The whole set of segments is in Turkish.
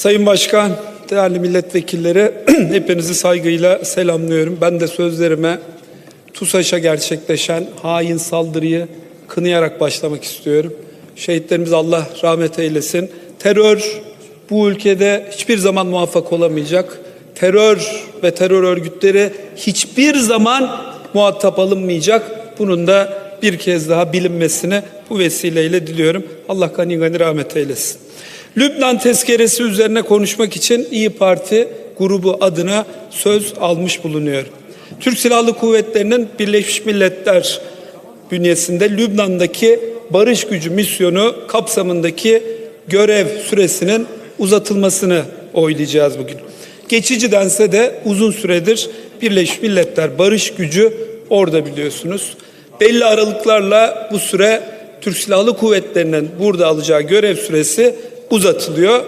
Sayın Başkan, değerli milletvekilleri, hepinizi saygıyla selamlıyorum. Ben de sözlerime TUSAŞ'a gerçekleşen hain saldırıyı kınayarak başlamak istiyorum. Şehitlerimiz Allah rahmet eylesin. Terör bu ülkede hiçbir zaman muvaffak olamayacak. Terör ve terör örgütleri hiçbir zaman muhatap alınmayacak. Bunun da bir kez daha bilinmesini bu vesileyle diliyorum. Allah gani gani rahmet eylesin. Lübnan tezkeresi üzerine konuşmak için İyi Parti grubu adına söz almış bulunuyorum. Türk Silahlı Kuvvetleri'nin Birleşmiş Milletler bünyesinde Lübnan'daki barış gücü misyonu kapsamındaki görev süresinin uzatılmasını oylayacağız bugün. Geçici dense de uzun süredir Birleşmiş Milletler barış gücü orada biliyorsunuz. Belli aralıklarla bu süre Türk Silahlı Kuvvetleri'nin burada alacağı görev süresi uzatılıyor.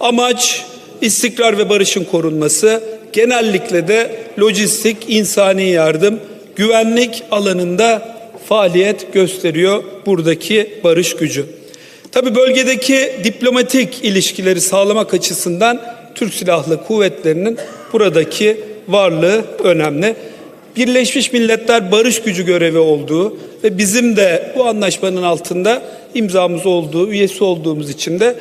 Amaç istikrar ve barışın korunması, genellikle de lojistik, insani yardım, güvenlik alanında faaliyet gösteriyor buradaki barış gücü. Tabi bölgedeki diplomatik ilişkileri sağlamak açısından Türk Silahlı Kuvvetleri'nin buradaki varlığı önemli. Birleşmiş Milletler Barış Gücü görevi olduğu ve bizim de bu anlaşmanın altında imzamız olduğu, üyesi olduğumuz için de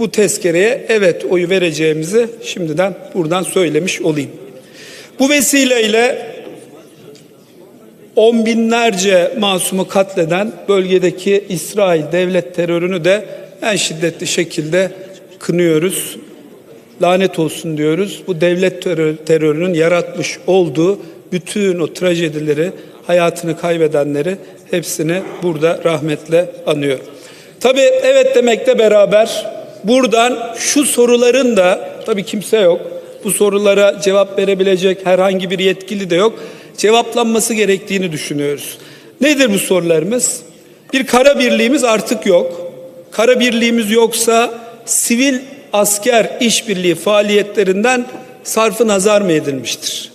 bu tezkereye evet oyu vereceğimizi şimdiden buradan söylemiş olayım. Bu vesileyle on binlerce masumu katleden bölgedeki İsrail devlet terörünü de en şiddetli şekilde kınıyoruz. Lanet olsun diyoruz. Bu devlet terör, terörünün yaratmış olduğu bütün o trajedileri, hayatını kaybedenleri hepsini burada rahmetle anıyor. Tabii evet demekle beraber buradan şu soruların da tabii kimse yok. Bu sorulara cevap verebilecek herhangi bir yetkili de yok. Cevaplanması gerektiğini düşünüyoruz. Nedir bu sorularımız? Bir kara birliğimiz artık yok. Kara birliğimiz yoksa sivil asker işbirliği faaliyetlerinden sarfı nazar mı edilmiştir?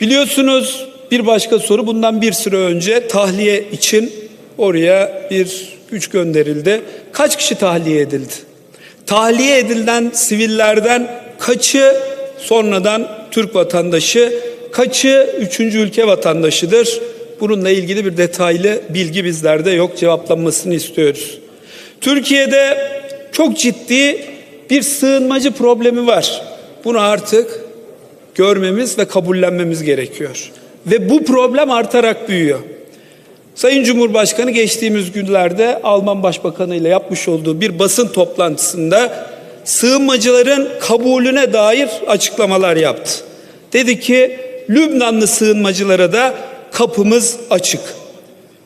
Biliyorsunuz bir başka soru bundan bir süre önce tahliye için oraya bir güç gönderildi. Kaç kişi tahliye edildi? Tahliye edilen sivillerden kaçı sonradan Türk vatandaşı, kaçı üçüncü ülke vatandaşıdır? Bununla ilgili bir detaylı bilgi bizlerde yok. Cevaplanmasını istiyoruz. Türkiye'de çok ciddi bir sığınmacı problemi var. Bunu artık görmemiz ve kabullenmemiz gerekiyor. Ve bu problem artarak büyüyor. Sayın Cumhurbaşkanı geçtiğimiz günlerde Alman Başbakanı ile yapmış olduğu bir basın toplantısında sığınmacıların kabulüne dair açıklamalar yaptı. Dedi ki Lübnanlı sığınmacılara da kapımız açık.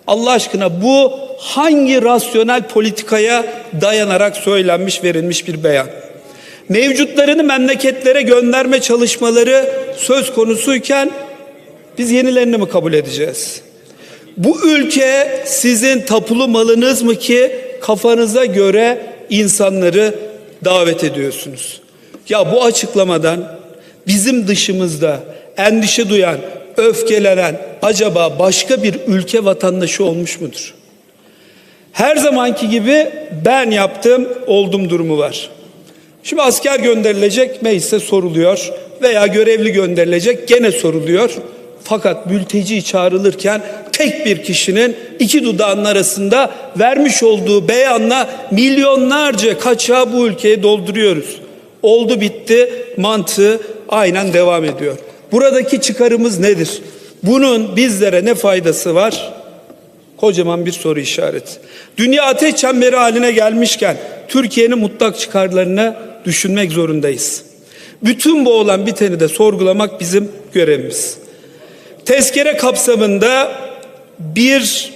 Allah aşkına bu hangi rasyonel politikaya dayanarak söylenmiş verilmiş bir beyan? Mevcutlarını memleketlere gönderme çalışmaları söz konusuyken biz yenilerini mi kabul edeceğiz? Bu ülke sizin tapulu malınız mı ki kafanıza göre insanları davet ediyorsunuz? Ya bu açıklamadan bizim dışımızda endişe duyan, öfkelenen acaba başka bir ülke vatandaşı olmuş mudur? Her zamanki gibi ben yaptım, oldum durumu var. Şimdi asker gönderilecek meclise soruluyor veya görevli gönderilecek gene soruluyor. Fakat mülteci çağrılırken tek bir kişinin iki dudağının arasında vermiş olduğu beyanla milyonlarca kaçağı bu ülkeye dolduruyoruz. Oldu bitti mantığı aynen devam ediyor. Buradaki çıkarımız nedir? Bunun bizlere ne faydası var? Kocaman bir soru işareti. Dünya ateş çemberi haline gelmişken Türkiye'nin mutlak çıkarlarını düşünmek zorundayız. Bütün bu olan biteni de sorgulamak bizim görevimiz. Tezkere kapsamında bir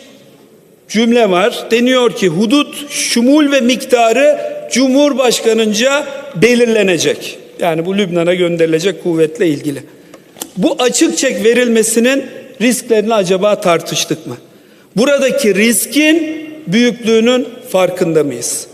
cümle var. Deniyor ki hudut, şumul ve miktarı Cumhurbaşkanınca belirlenecek. Yani bu Lübnan'a gönderilecek kuvvetle ilgili. Bu açık çek verilmesinin risklerini acaba tartıştık mı? Buradaki riskin büyüklüğünün farkında mıyız?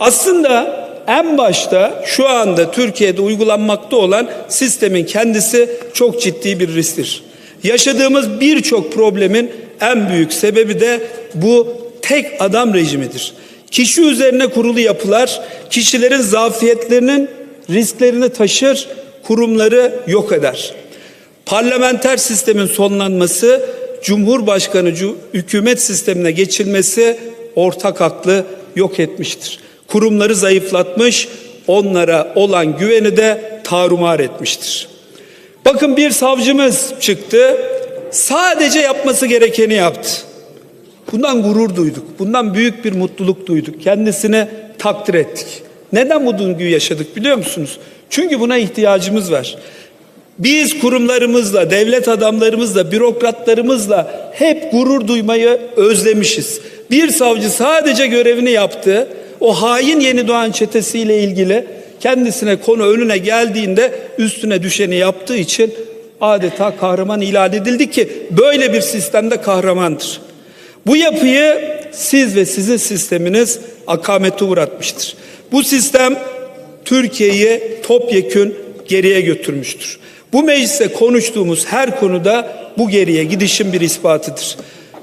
Aslında en başta şu anda Türkiye'de uygulanmakta olan sistemin kendisi çok ciddi bir risktir. Yaşadığımız birçok problemin en büyük sebebi de bu tek adam rejimidir. Kişi üzerine kurulu yapılar kişilerin zafiyetlerinin risklerini taşır, kurumları yok eder. Parlamenter sistemin sonlanması, Cumhurbaşkanı cu- hükümet sistemine geçilmesi ortak aklı yok etmiştir. Kurumları zayıflatmış, onlara olan güveni de tarumar etmiştir. Bakın bir savcımız çıktı, sadece yapması gerekeni yaptı. Bundan gurur duyduk. Bundan büyük bir mutluluk duyduk. Kendisine takdir ettik. Neden bu duyguyu yaşadık biliyor musunuz? Çünkü buna ihtiyacımız var. Biz kurumlarımızla, devlet adamlarımızla, bürokratlarımızla hep gurur duymayı özlemişiz. Bir savcı sadece görevini yaptı. O hain yeni doğan çetesiyle ilgili kendisine konu önüne geldiğinde üstüne düşeni yaptığı için adeta kahraman ilan edildi ki böyle bir sistemde kahramandır. Bu yapıyı siz ve sizin sisteminiz akamete uğratmıştır. Bu sistem Türkiye'yi topyekün geriye götürmüştür. Bu mecliste konuştuğumuz her konuda bu geriye gidişin bir ispatıdır.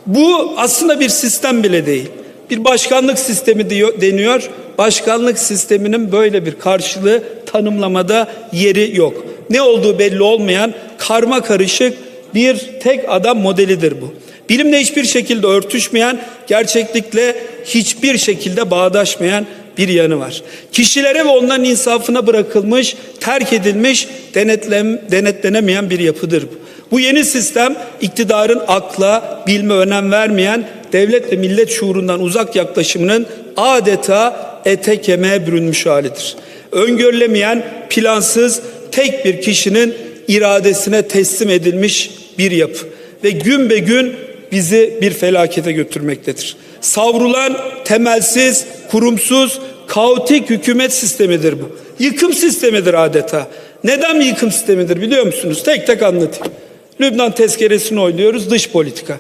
Bu aslında bir sistem bile değil. Bir başkanlık sistemi diyor, deniyor. Başkanlık sisteminin böyle bir karşılığı tanımlamada yeri yok. Ne olduğu belli olmayan karma karışık bir tek adam modelidir bu. Bilimle hiçbir şekilde örtüşmeyen, gerçeklikle hiçbir şekilde bağdaşmayan bir yanı var. Kişilere ve onların insafına bırakılmış, terk edilmiş, denetlem, denetlenemeyen bir yapıdır bu. Bu yeni sistem iktidarın akla, bilme önem vermeyen, devlet ve millet şuurundan uzak yaklaşımının adeta ete kemiğe bürünmüş halidir. Öngörülemeyen, plansız, tek bir kişinin iradesine teslim edilmiş bir yapı ve gün be gün bizi bir felakete götürmektedir. Savrulan temelsiz, kurumsuz, kaotik hükümet sistemidir bu. Yıkım sistemidir adeta. Neden yıkım sistemidir biliyor musunuz? Tek tek anlatayım. Lübnan tezkeresini oynuyoruz dış politika.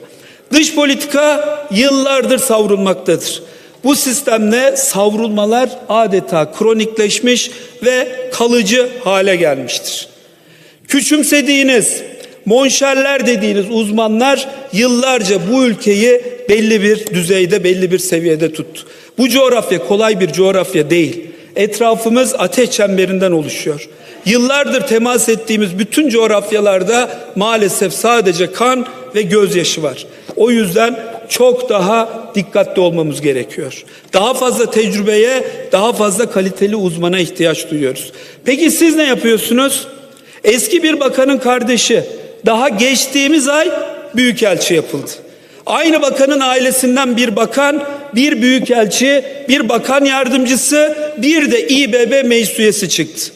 Dış politika yıllardır savrulmaktadır. Bu sistemle savrulmalar adeta kronikleşmiş ve kalıcı hale gelmiştir. Küçümsediğiniz, monşerler dediğiniz uzmanlar yıllarca bu ülkeyi belli bir düzeyde, belli bir seviyede tuttu. Bu coğrafya kolay bir coğrafya değil. Etrafımız ateş çemberinden oluşuyor. Yıllardır temas ettiğimiz bütün coğrafyalarda maalesef sadece kan ve gözyaşı var. O yüzden çok daha dikkatli olmamız gerekiyor. Daha fazla tecrübeye, daha fazla kaliteli uzmana ihtiyaç duyuyoruz. Peki siz ne yapıyorsunuz? Eski bir bakanın kardeşi daha geçtiğimiz ay büyükelçi yapıldı. Aynı bakanın ailesinden bir bakan, bir büyükelçi, bir bakan yardımcısı, bir de İBB meclis üyesi çıktı.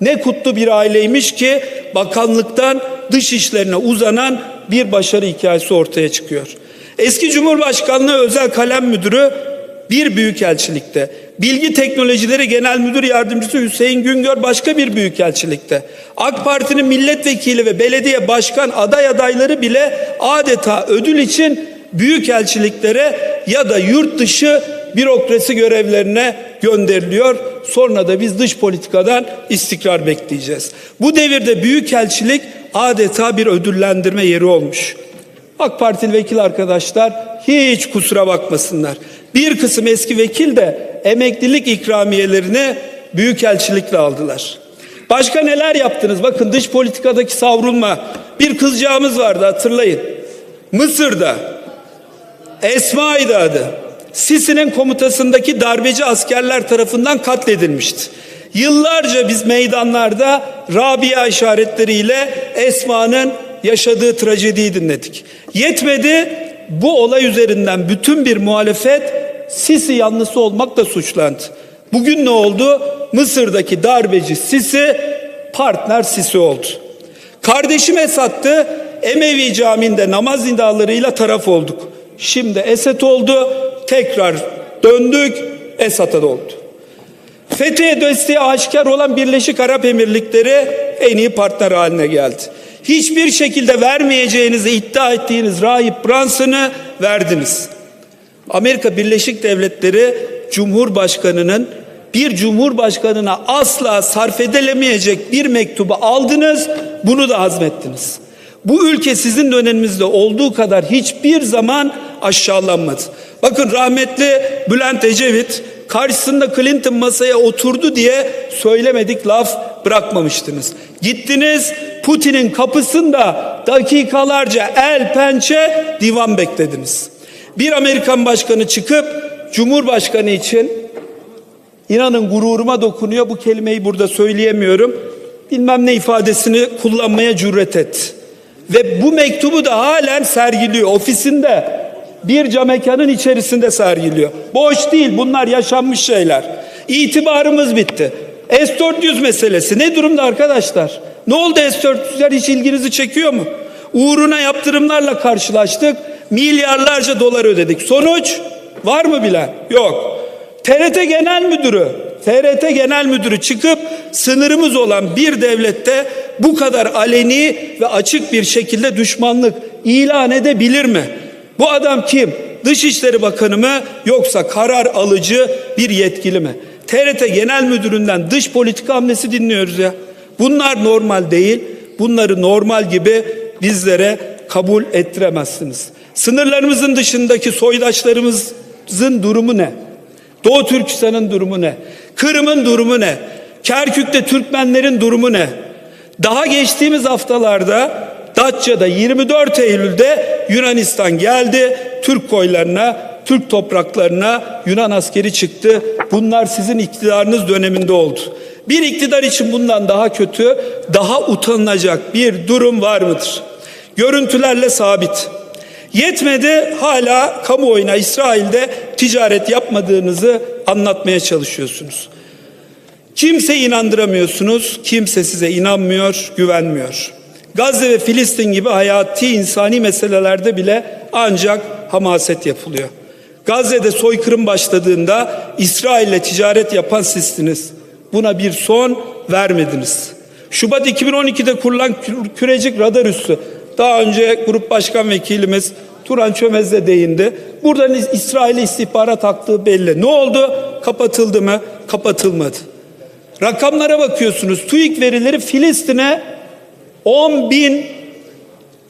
Ne kutlu bir aileymiş ki bakanlıktan dış işlerine uzanan bir başarı hikayesi ortaya çıkıyor. Eski Cumhurbaşkanlığı Özel Kalem Müdürü bir büyükelçilikte. Bilgi Teknolojileri Genel Müdür Yardımcısı Hüseyin Güngör başka bir büyükelçilikte. AK Parti'nin milletvekili ve belediye başkan aday adayları bile adeta ödül için büyükelçiliklere ya da yurt dışı bürokrasi görevlerine gönderiliyor. Sonra da biz dış politikadan istikrar bekleyeceğiz. Bu devirde büyükelçilik adeta bir ödüllendirme yeri olmuş. AK Partili vekil arkadaşlar hiç kusura bakmasınlar. Bir kısım eski vekil de emeklilik ikramiyelerini büyükelçilikle aldılar. Başka neler yaptınız? Bakın dış politikadaki savrulma. Bir kızcağımız vardı hatırlayın. Mısır'da Esma'ydı adı. Sisi'nin komutasındaki darbeci askerler tarafından katledilmişti. Yıllarca biz meydanlarda Rabia işaretleriyle Esma'nın yaşadığı trajediyi dinledik. Yetmedi bu olay üzerinden bütün bir muhalefet Sisi yanlısı olmakla suçlandı. Bugün ne oldu? Mısır'daki darbeci Sisi partner Sisi oldu. Kardeşim Esad'tı. Emevi Camii'nde namaz nidalarıyla taraf olduk. Şimdi Esed oldu. Tekrar döndük. Esad'a oldu. FETÖ'ye desteği aşikar olan Birleşik Arap Emirlikleri en iyi partner haline geldi. Hiçbir şekilde vermeyeceğinizi iddia ettiğiniz Rahip Branson'ı verdiniz. Amerika Birleşik Devletleri Cumhurbaşkanı'nın bir cumhurbaşkanına asla sarf edilemeyecek bir mektubu aldınız, bunu da hazmettiniz. Bu ülke sizin döneminizde olduğu kadar hiçbir zaman aşağılanmadı. Bakın rahmetli Bülent Ecevit karşısında Clinton masaya oturdu diye söylemedik laf bırakmamıştınız. Gittiniz Putin'in kapısında dakikalarca el pençe divan beklediniz. Bir Amerikan başkanı çıkıp Cumhurbaşkanı için inanın gururuma dokunuyor bu kelimeyi burada söyleyemiyorum. Bilmem ne ifadesini kullanmaya cüret et. Ve bu mektubu da halen sergiliyor ofisinde. Bir cam mekanın içerisinde sergiliyor. Boş değil bunlar yaşanmış şeyler. İtibarımız bitti. S-400 meselesi ne durumda arkadaşlar? Ne oldu S-400'ler hiç ilginizi çekiyor mu? Uğruna yaptırımlarla karşılaştık. Milyarlarca dolar ödedik. Sonuç var mı bilen? Yok. TRT Genel Müdürü, TRT Genel Müdürü çıkıp sınırımız olan bir devlette bu kadar aleni ve açık bir şekilde düşmanlık ilan edebilir mi? Bu adam kim? Dışişleri Bakanı mı yoksa karar alıcı bir yetkili mi? TRT Genel Müdürü'nden dış politika hamlesi dinliyoruz ya. Bunlar normal değil. Bunları normal gibi bizlere kabul ettiremezsiniz. Sınırlarımızın dışındaki soydaşlarımızın durumu ne? Doğu Türkistan'ın durumu ne? Kırım'ın durumu ne? Kerkük'te Türkmenlerin durumu ne? Daha geçtiğimiz haftalarda Datça'da 24 Eylül'de Yunanistan geldi. Türk koylarına, Türk topraklarına Yunan askeri çıktı. Bunlar sizin iktidarınız döneminde oldu. Bir iktidar için bundan daha kötü, daha utanılacak bir durum var mıdır? Görüntülerle sabit. Yetmedi hala kamuoyuna İsrail'de ticaret yapmadığınızı anlatmaya çalışıyorsunuz. Kimse inandıramıyorsunuz, kimse size inanmıyor, güvenmiyor. Gazze ve Filistin gibi hayati insani meselelerde bile ancak hamaset yapılıyor. Gazze'de soykırım başladığında İsrail'le ticaret yapan sizsiniz. Buna bir son vermediniz. Şubat 2012'de kurulan kürecik radar üssü daha önce grup başkan vekilimiz Turan Çömez de değindi. Buradan İsrail'e istihbarat taktığı belli. Ne oldu? Kapatıldı mı? Kapatılmadı. Rakamlara bakıyorsunuz. TÜİK verileri Filistin'e 10 bin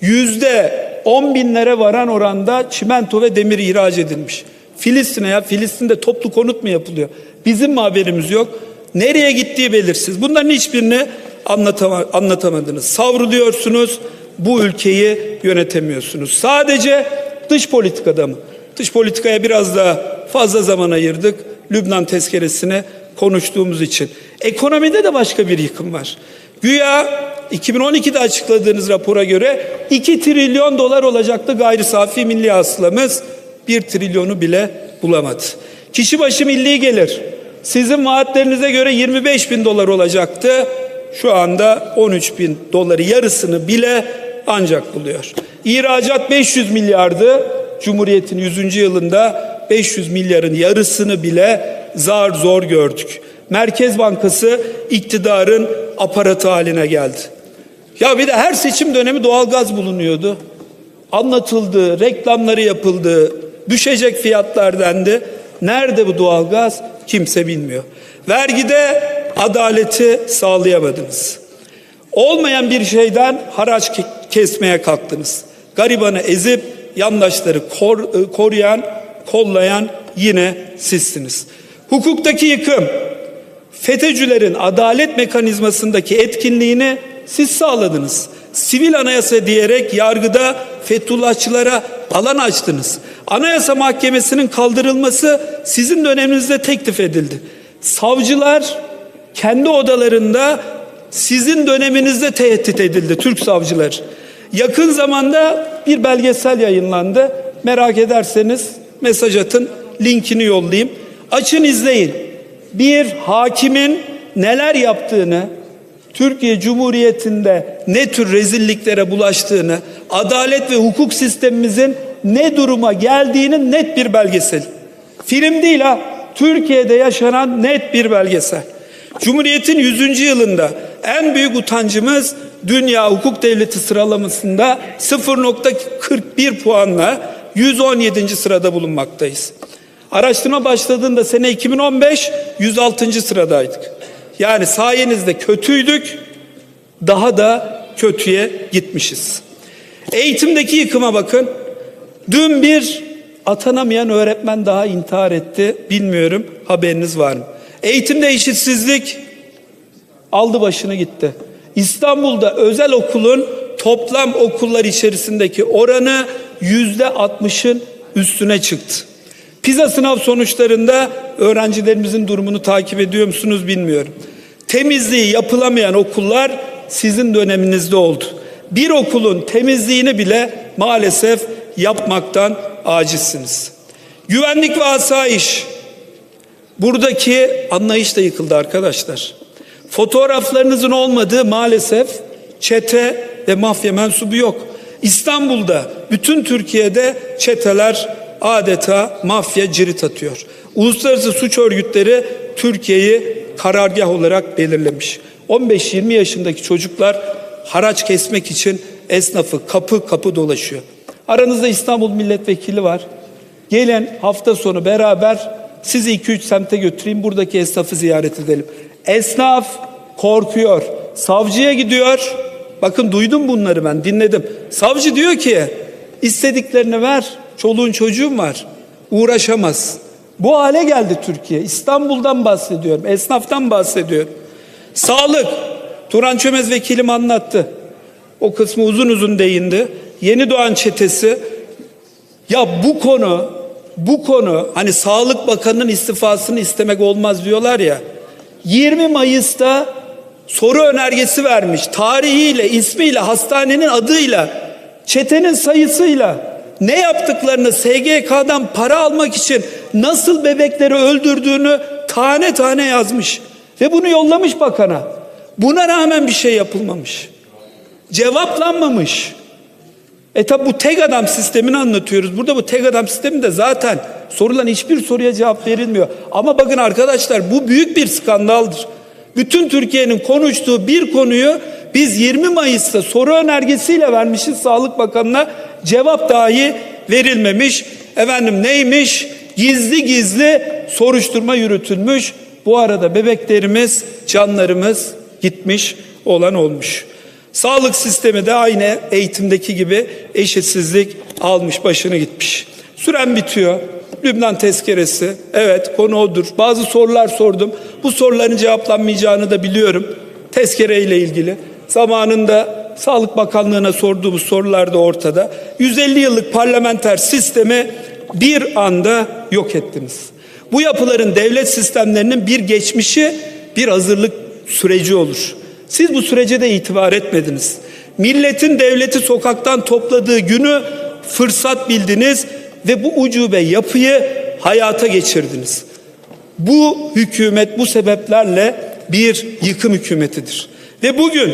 yüzde 10 binlere varan oranda çimento ve demir ihraç edilmiş. Filistin'e ya Filistin'de toplu konut mu yapılıyor? Bizim mi haberimiz yok? Nereye gittiği belirsiz. Bunların hiçbirini anlatama, anlatamadınız. Savruluyorsunuz. Bu ülkeyi yönetemiyorsunuz. Sadece dış politikada mı? Dış politikaya biraz daha fazla zaman ayırdık. Lübnan tezkeresine konuştuğumuz için. Ekonomide de başka bir yıkım var. Güya 2012'de açıkladığınız rapora göre 2 trilyon dolar olacaktı gayri safi milli hasılamız. 1 trilyonu bile bulamadı. Kişi başı milli gelir. Sizin vaatlerinize göre 25 bin dolar olacaktı. Şu anda 13 bin doları yarısını bile ancak buluyor. İhracat 500 milyardı. Cumhuriyet'in 100. yılında 500 milyarın yarısını bile zar zor gördük. Merkez Bankası iktidarın aparatı haline geldi. Ya bir de her seçim dönemi doğalgaz bulunuyordu. Anlatıldı, reklamları yapıldı, düşecek fiyatlar dendi. Nerede bu doğalgaz? Kimse bilmiyor. Vergide adaleti sağlayamadınız. Olmayan bir şeyden haraç kesmeye kalktınız. Garibanı ezip yandaşları kor, koruyan, kollayan yine sizsiniz. Hukuktaki yıkım, FETÖ'cülerin adalet mekanizmasındaki etkinliğini siz sağladınız. Sivil anayasa diyerek yargıda Fethullahçılara alan açtınız. Anayasa Mahkemesi'nin kaldırılması sizin döneminizde teklif edildi. Savcılar kendi odalarında sizin döneminizde tehdit edildi Türk savcılar. Yakın zamanda bir belgesel yayınlandı. Merak ederseniz mesaj atın, linkini yollayayım. Açın izleyin. Bir hakimin neler yaptığını, Türkiye Cumhuriyeti'nde ne tür rezilliklere bulaştığını, adalet ve hukuk sistemimizin ne duruma geldiğinin net bir belgesel. Film değil ha, Türkiye'de yaşanan net bir belgesel. Cumhuriyetin 100. yılında en büyük utancımız dünya hukuk devleti sıralamasında 0.41 puanla 117. sırada bulunmaktayız. Araştırma başladığında sene 2015 106. sıradaydık. Yani sayenizde kötüydük, daha da kötüye gitmişiz. Eğitimdeki yıkıma bakın. Dün bir atanamayan öğretmen daha intihar etti. Bilmiyorum haberiniz var mı? Eğitimde eşitsizlik aldı başını gitti. İstanbul'da özel okulun toplam okullar içerisindeki oranı yüzde 60'ın üstüne çıktı. PISA sınav sonuçlarında öğrencilerimizin durumunu takip ediyor musunuz bilmiyorum. Temizliği yapılamayan okullar sizin döneminizde oldu. Bir okulun temizliğini bile maalesef yapmaktan acizsiniz. Güvenlik ve asayiş buradaki anlayış da yıkıldı arkadaşlar. Fotoğraflarınızın olmadığı maalesef çete ve mafya mensubu yok. İstanbul'da, bütün Türkiye'de çeteler adeta mafya cirit atıyor. Uluslararası suç örgütleri Türkiye'yi karargah olarak belirlemiş. 15-20 yaşındaki çocuklar haraç kesmek için esnafı kapı kapı dolaşıyor. Aranızda İstanbul milletvekili var. Gelin hafta sonu beraber sizi 2-3 semte götüreyim buradaki esnafı ziyaret edelim. Esnaf korkuyor. Savcıya gidiyor. Bakın duydum bunları ben dinledim. Savcı diyor ki istediklerini ver. Çoluğun çocuğun var. Uğraşamaz. Bu hale geldi Türkiye. İstanbul'dan bahsediyorum. Esnaftan bahsediyorum. Sağlık. Turan Çömez vekilim anlattı. O kısmı uzun uzun değindi. Yeni doğan çetesi ya bu konu bu konu hani Sağlık Bakanı'nın istifasını istemek olmaz diyorlar ya. 20 Mayıs'ta soru önergesi vermiş. Tarihiyle, ismiyle, hastanenin adıyla, çetenin sayısıyla ne yaptıklarını SGK'dan para almak için nasıl bebekleri öldürdüğünü tane tane yazmış. Ve bunu yollamış bakana. Buna rağmen bir şey yapılmamış. Cevaplanmamış. E tabi bu tek adam sistemini anlatıyoruz. Burada bu tek adam sisteminde zaten sorulan hiçbir soruya cevap verilmiyor. Ama bakın arkadaşlar bu büyük bir skandaldır. Bütün Türkiye'nin konuştuğu bir konuyu biz 20 Mayıs'ta soru önergesiyle vermişiz Sağlık Bakanı'na cevap dahi verilmemiş. Efendim neymiş? Gizli gizli soruşturma yürütülmüş. Bu arada bebeklerimiz, canlarımız gitmiş olan olmuş. Sağlık sistemi de aynı eğitimdeki gibi eşitsizlik almış başını gitmiş. Süren bitiyor. Lübnan tezkeresi. Evet konu odur. Bazı sorular sordum. Bu soruların cevaplanmayacağını da biliyorum. Tezkere ile ilgili. Zamanında Sağlık Bakanlığı'na sorduğumuz sorular da ortada. 150 yıllık parlamenter sistemi bir anda yok ettiniz. Bu yapıların devlet sistemlerinin bir geçmişi, bir hazırlık süreci olur. Siz bu sürece de itibar etmediniz. Milletin devleti sokaktan topladığı günü fırsat bildiniz ve bu ucube yapıyı hayata geçirdiniz. Bu hükümet bu sebeplerle bir yıkım hükümetidir. Ve bugün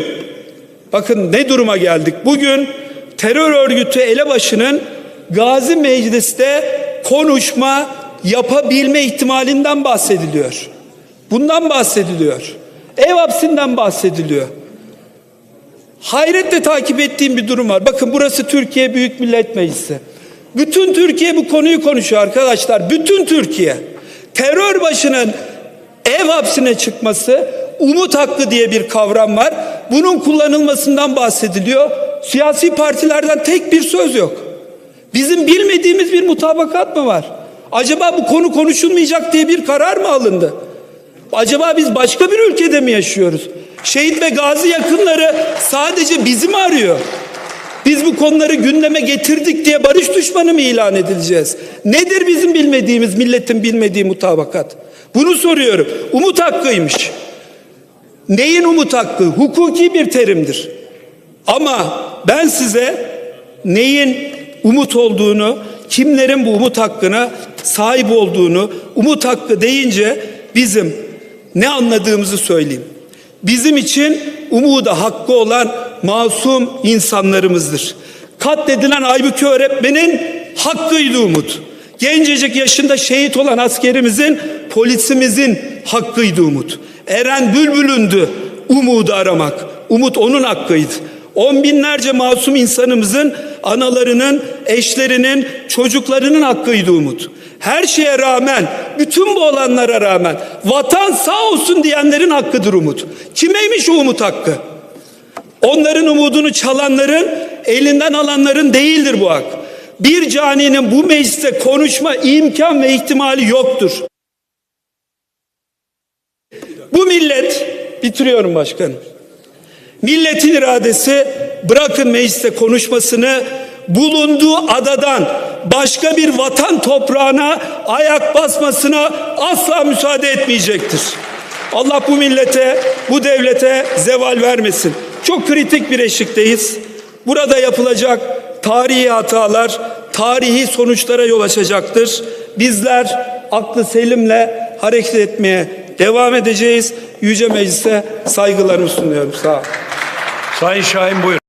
bakın ne duruma geldik. Bugün terör örgütü elebaşının Gazi Meclis'te konuşma yapabilme ihtimalinden bahsediliyor. Bundan bahsediliyor. Ev hapsinden bahsediliyor. Hayretle takip ettiğim bir durum var. Bakın burası Türkiye Büyük Millet Meclisi. Bütün Türkiye bu konuyu konuşuyor arkadaşlar. Bütün Türkiye. Terör başının ev hapsine çıkması, umut hakkı diye bir kavram var. Bunun kullanılmasından bahsediliyor. Siyasi partilerden tek bir söz yok. Bizim bilmediğimiz bir mutabakat mı var? Acaba bu konu konuşulmayacak diye bir karar mı alındı? Acaba biz başka bir ülkede mi yaşıyoruz? Şehit ve gazi yakınları sadece bizi mi arıyor? Biz bu konuları gündeme getirdik diye barış düşmanı mı ilan edileceğiz? Nedir bizim bilmediğimiz, milletin bilmediği mutabakat? Bunu soruyorum. Umut hakkıymış. Neyin umut hakkı? Hukuki bir terimdir. Ama ben size neyin umut olduğunu, kimlerin bu umut hakkına sahip olduğunu, umut hakkı deyince bizim ne anladığımızı söyleyeyim. Bizim için umuda hakkı olan masum insanlarımızdır. Katledilen Aybüke öğretmenin hakkıydı umut. Gencecik yaşında şehit olan askerimizin, polisimizin hakkıydı umut. Eren Bülbül'ündü umudu aramak. Umut onun hakkıydı. On binlerce masum insanımızın analarının, eşlerinin, çocuklarının hakkıydı umut. Her şeye rağmen, bütün bu olanlara rağmen vatan sağ olsun diyenlerin hakkıdır umut. Kimeymiş o umut hakkı? Onların umudunu çalanların elinden alanların değildir bu hak. Bir caninin bu mecliste konuşma imkan ve ihtimali yoktur. Bu millet, bitiriyorum başkanım. Milletin iradesi bırakın mecliste konuşmasını bulunduğu adadan başka bir vatan toprağına ayak basmasına asla müsaade etmeyecektir. Allah bu millete, bu devlete zeval vermesin. Çok kritik bir eşikteyiz. Burada yapılacak tarihi hatalar tarihi sonuçlara yol açacaktır. Bizler aklı selimle hareket etmeye devam edeceğiz. Yüce Meclis'e saygılarımı sunuyorum. Sağ olun. Sayın Şahin buyurun.